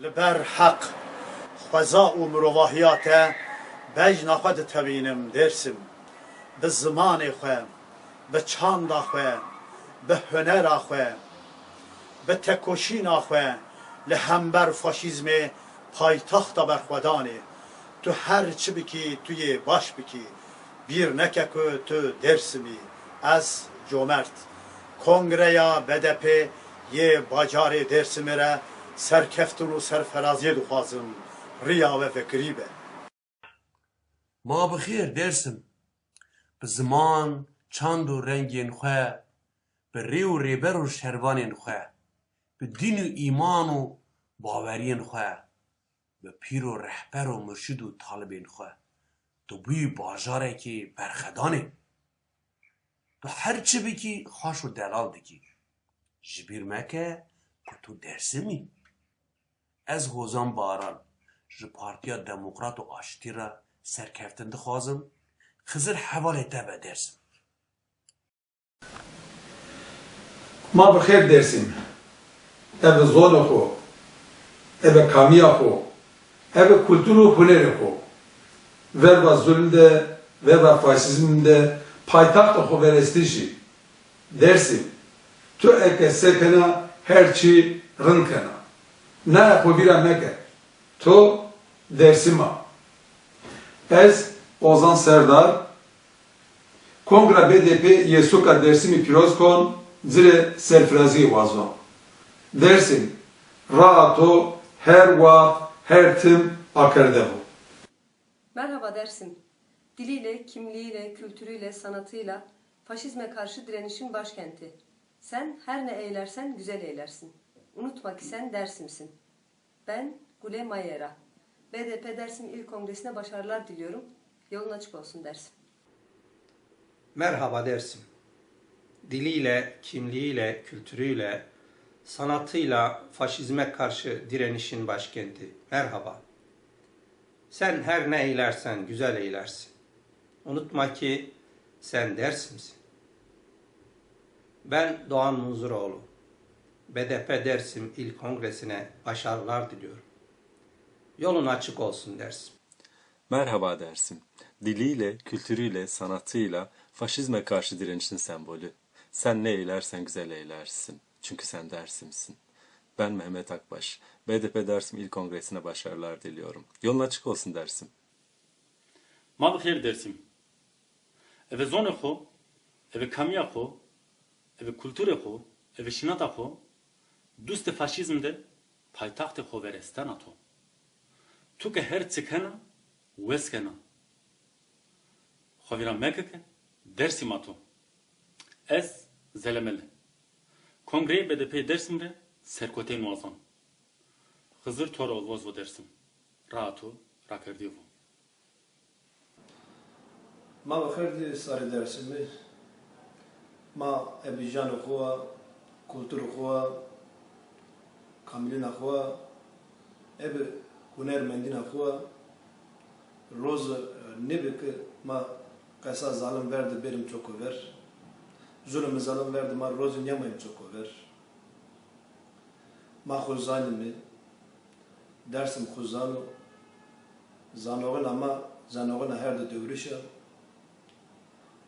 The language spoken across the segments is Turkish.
Li ber heq xweza û mirovahiyate bejna xwe ditevînim Dêrsim bi zimanê xwe, bi çanda xwe, bi hunera xwe, bi tekoşîna xwe li hember faşîzmê paytexta berxwedanê tu her çi bikî tu yê baş bikî bîr neke ku tu Dêrsimî ez Comert. Kongreya BDP yê bacarê Dêrsimê re bacarı dersimire serkeftunu serferaziye duhazım riya ve fikribe. ما بخیر درسم. به زمان چاند و رنگین خواه به ری و ریبر و شروانین خواه به دین و ایمان و باورین خواه به پیر و رهبر و مرشد و طالبین خواه تو بوی باجاره که برخدانه. تو هر چی بکی خاش و دلال دکی. جبیر مکه که تو درسمی. ez hozan baran ji Partiya Demokrat û Aştî re serkeftin dixwazim Xizir hevalê te be Dêrsim. Ma bi xêr Dêrsim. Ev bi zona xwe, ev bi kamiya xwe, ev bi kultur û hunerê xwe. Verva zulm de, verva faşizm de, paytaxt xwe verestî jî. Dêrsim, tu eke sekena her çi rinkena ne bîra meke tu dersima ez Ozan Serdar Kongra BDP Yesuka dersimi piroz zire serfrazi wazon. Dersim rahato her wat her tim akerdevo. Merhaba Dersim. Diliyle, kimliğiyle, kültürüyle, sanatıyla faşizme karşı direnişin başkenti. Sen her ne eylersen güzel eylersin. Unutma ki sen Dersim'sin. Ben Gule Mayera. BDP Dersim İl Kongresi'ne başarılar diliyorum. Yolun açık olsun Dersim. Merhaba dersim. Diliyle, kimliğiyle, kültürüyle, sanatıyla faşizme karşı direnişin başkenti. Merhaba. Sen her ne eylersen güzel eylersin. Unutma ki sen dersimsin. Ben Doğan Munzuroğlu. BDP Dersim İl Kongresi'ne başarılar diliyorum. Yolun açık olsun Dersim. Merhaba Dersim. Diliyle, kültürüyle, sanatıyla faşizme karşı direnişin sembolü. Sen ne eylersen güzel eylersin. Çünkü sen Dersim'sin. Ben Mehmet Akbaş. BDP Dersim İl Kongresi'ne başarılar diliyorum. Yolun açık olsun Dersim. Mabıkhir Dersim. Eve zone xo, eve kamiya xo, eve kulture xo, eve şinata xo, دوست فاشیزم ده پایتخت خو ورستان تو تو که هر چکنا وسکنا خواهیران مکه درسی ما تو از زلمل کنگره BDP dersim re serkote nuazan Hızır toro olvoz bu dersim rahatı rakardiyo ما بخیر دی سر درسمی ما ابیجان خوا کلتور خوا کاملین خوا اب هنرمندین خوا روز نبی که ما قصا ظالم verdi benim çok ver zulüm zalim verdi ma roz nyamayım çok ver ma khuzanimi dersim khuzanu zanoğun ama zanoğun her de dövüşe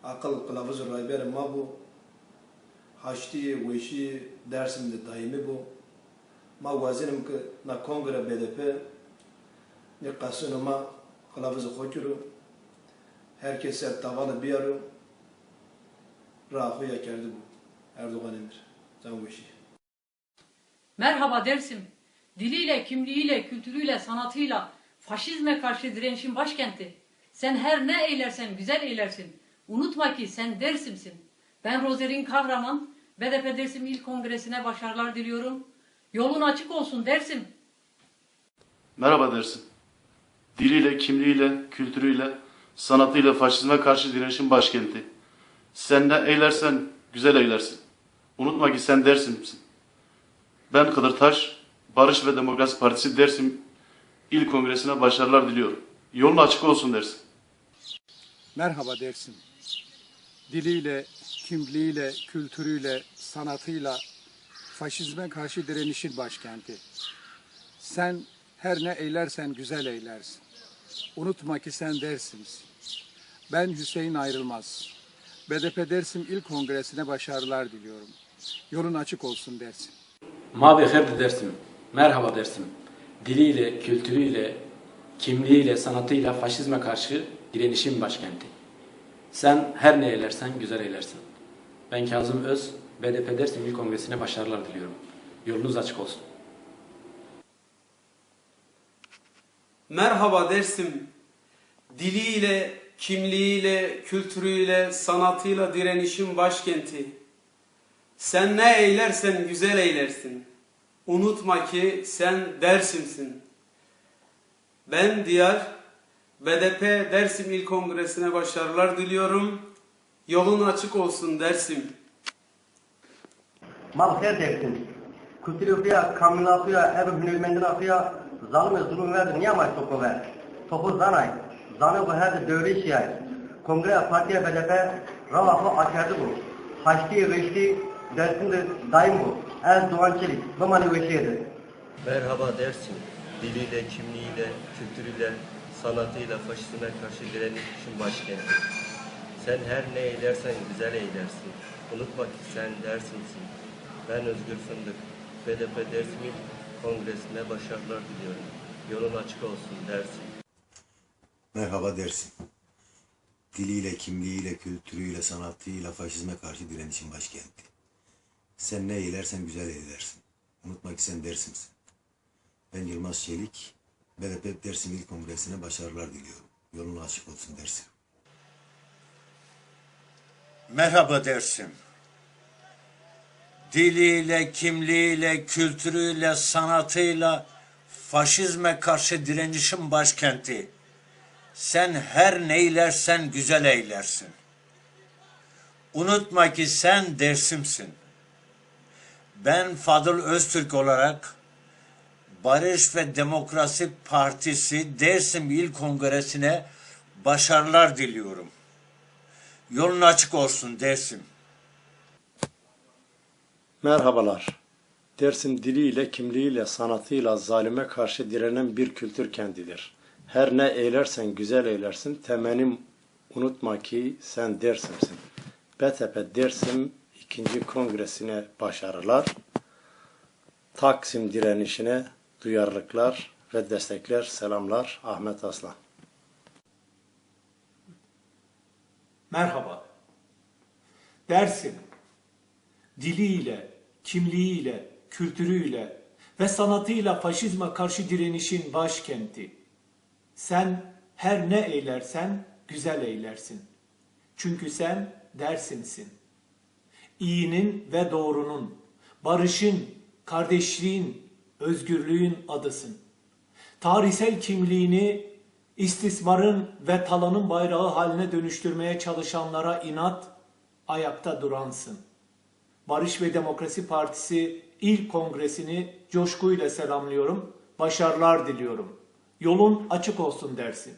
akıl kılavuz rayber ma bu haşti veşi dersimde daimi bu ma vazinim ki na kongre BDP ne kasını ma kılavuzu koçuru herkese tavalı bir yarı rahu yakerdi bu Erdoğan emir can Merhaba Dersim. Diliyle, kimliğiyle, kültürüyle, sanatıyla faşizme karşı direnişin başkenti. Sen her ne eylersen güzel eylersin. Unutma ki sen Dersim'sin. Ben Rozerin Kahraman. BDP Dersim İl Kongresi'ne başarılar diliyorum. Yolun açık olsun Dersim. Merhaba dersin. Diliyle, kimliğiyle, kültürüyle, sanatıyla faşizme karşı direnişin başkenti. Sen ne eylersen güzel eylersin. Unutma ki sen Dersim'sin. Ben Kıdırtaş, Barış ve Demokrasi Partisi Dersim İl Kongresi'ne başarılar diliyorum. Yolun açık olsun dersin. Merhaba dersim. Diliyle, kimliğiyle, kültürüyle, sanatıyla faşizme karşı direnişin başkenti. Sen her ne eylersen güzel eylersin. Unutma ki sen Dersim'sin. Ben Hüseyin Ayrılmaz. BDP Dersim İl Kongresi'ne başarılar diliyorum. Yolun açık olsun Dersim. Mavi Herdi Dersim, merhaba Dersim. Diliyle, kültürüyle, kimliğiyle, sanatıyla faşizme karşı direnişin başkenti. Sen her ne eylersen güzel eylersin. Ben Kazım Öz, BDP Dersim İl Kongresi'ne başarılar diliyorum. Yolunuz açık olsun. Merhaba Dersim. Diliyle, kimliğiyle, kültürüyle, sanatıyla direnişin başkenti. Sen ne eylersen güzel eylersin. Unutma ki sen Dersim'sin. Ben Diyar, BDP Dersim İl Kongresi'ne başarılar diliyorum. Yolun açık olsun Dersim. Malher dersin. Kültürü okuya, kamil okuya, ev hünermendin okuya, zalime zulüm verdi, niye amaç topu ver? Topu zanay, zanı bu her dövri şiyay. Kongre, partiye, BDP, ravafı açardı bu. Haçlı, reşli, dersinde daim bu. Ez Doğan Çelik, zamanı veşiydi. Merhaba Dersim, diliyle, kimliğiyle, kültürüyle, sanatıyla faşizme karşı direnişin başkenti. Sen her ne eylersen güzel eylersin. Unutma ki sen Dersim'sin. Ben Özgür Fındık, BDP Dersim İl Kongresi'ne başarılar diliyorum. Yolun açık olsun Dersim. Merhaba Dersim. Diliyle, kimliğiyle, kültürüyle, sanatıyla faşizme karşı direnişin başkenti. Sen ne eylersen güzel eylersin. Unutma ki sen Dersim'sin. Ben Yılmaz Çelik, BDP Dersim İl Kongresi'ne başarılar diliyorum. Yolun açık olsun Dersim. Merhaba Dersim. Diliyle, kimliğiyle, kültürüyle, sanatıyla faşizme karşı direnişin başkenti. Sen her neylersen güzel eylersin. Unutma ki sen Dersim'sin. Ben Fadıl Öztürk olarak Barış ve Demokrasi Partisi Dersim İl Kongresi'ne başarılar diliyorum. Yolun açık olsun Dersim. Merhabalar. Dersim diliyle, kimliğiyle, sanatıyla zalime karşı direnen bir kültür kendidir. Her ne eylersen güzel eylersin, temenim unutma ki sen Dersim'sin. BTP Dersim 2. Kongresine başarılar. Taksim direnişine duyarlılıklar ve destekler, selamlar. Ahmet Aslan. Merhaba. Dersim, diliyle, kimliğiyle, kültürüyle ve sanatıyla faşizme karşı direnişin başkenti. Sen her ne eylersen güzel eylersin. Çünkü sen Dersim'sin. İyinin ve doğrunun, barışın, kardeşliğin, özgürlüğün adısın. Tarihsel kimliğini istismarın ve talanın bayrağı haline dönüştürmeye çalışanlara inat, ayakta duransın. Barış ve Demokrasi Partisi İl Kongresini coşkuyla selamlıyorum, başarılar diliyorum. Yolun açık olsun dersin.